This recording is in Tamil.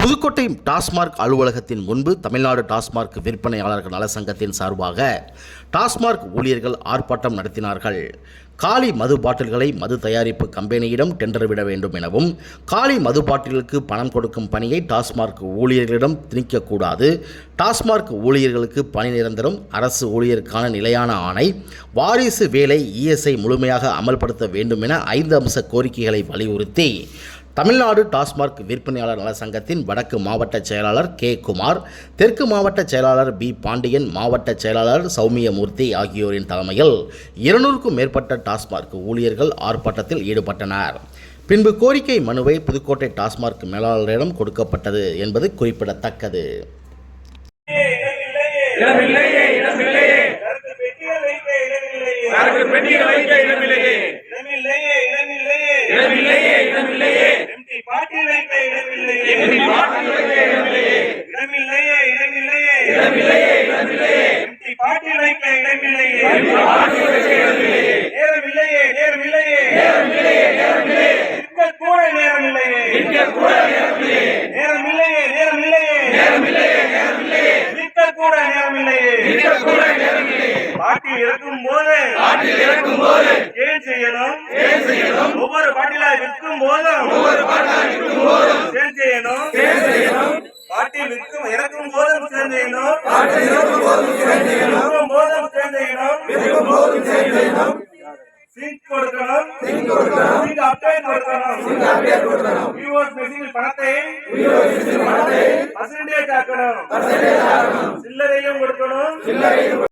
புதுக்கோட்டை டாஸ்மார்க் அலுவலகத்தின் முன்பு தமிழ்நாடு டாஸ்மார்க் விற்பனையாளர்கள் நல சங்கத்தின் சார்பாக டாஸ்மார்க் ஊழியர்கள் ஆர்ப்பாட்டம் நடத்தினார்கள். காலி மது பாட்டில்களை மது தயாரிப்பு கம்பெனியிடம் டெண்டர் விட வேண்டும் எனவும் காலி மது பாட்டிலுக்கு பணம் கொடுக்கும் பணியை டாஸ்மார்க் ஊழியர்களிடம் திணிக்கக்கூடாது. டாஸ்மார்க் ஊழியர்களுக்கு பணி நிரந்தரம் அரசு ஊழியருக்கான நிலையான ஆணை வாரிசு வேலை இஎஸ்ஐ முழுமையாக அமல்படுத்த வேண்டும் என ஐந்து அம்ச கோரிக்கைகளை வலியுறுத்தி தமிழ்நாடு டாஸ்மார்க் விற்பனையாளர் நல சங்கத்தின் வடக்கு மாவட்ட செயலாளர் கே குமார் தெற்கு மாவட்ட செயலாளர் பி பாண்டியன் மாவட்ட செயலாளர் சௌமியமூர்த்தி ஆகியோரின் தலைமையில் இருநூறுக்கும் மேற்பட்ட டாஸ்மார்க் ஊழியர்கள் ஆர்ப்பாட்டத்தில் ஈடுபட்டனர். பின்பு கோரிக்கை மனுவை புதுக்கோட்டை டாஸ்மார்க் மேலாளரிடம் கொடுக்கப்பட்டது என்பது குறிப்பிடத்தக்கது இடமில்லையே இடமில்லையே இடமில்லையே இடமில்லையே எம்டி பாட்டில் வைக்க இடமில்லையே எம்பி பாட்டில் வைக்க இடமில்லையே இடமில்லையே இடமில்லையே இடமில்லையே. பாட்டில் வைக்க இடமில்லையே. பாட்டில் வைக்க இடமில்லையே. நேரமில்லையே நேரமில்லையே. நேரமில்லையே நேரமில்லையே. இருக்க கூட நேரமில்லையே. நிற்க கூட நேரமில்லையே. நேரமில்லையே நேரமில்லையே. நேரமில்லையே நேரமில்லையே. நிற்க கூட நேரமில்லையே. நிற்க கூட நேரமில்லையே. பாட்டில் இருக்கும் போது பாட்டில் இறக்கும் போது ஏன் செய்யணும்? ஏன் செய்யணும்? ஒவ்வொரு பாட்டிலா விற்கும் போதும் ஒவ்வொரு பாட்டாக இருக்கும் போதும் சேல் செய்யணும் ஏன் செய்யணும் பாட்டில் விற்கும் இறக்கும் போதும் பாட்டில் இறக்கும் போதும் ஏன் செய்யணும் சிங்க் கொடுக்கணும். சிங்க் கொடுக்கணும். சிங்க் அப்டேட் கொடுக்கணும். அப்படியே கொடுக்கணும். வியூவர்ஸ் மெஷினில் பணத்தை பணத்தை பர்சன்டேஜ் ஆக்கணும். பர்சன்டேஜ் ஆகணும் சில்லறையும் கொடுக்கணும். சில்லறையும்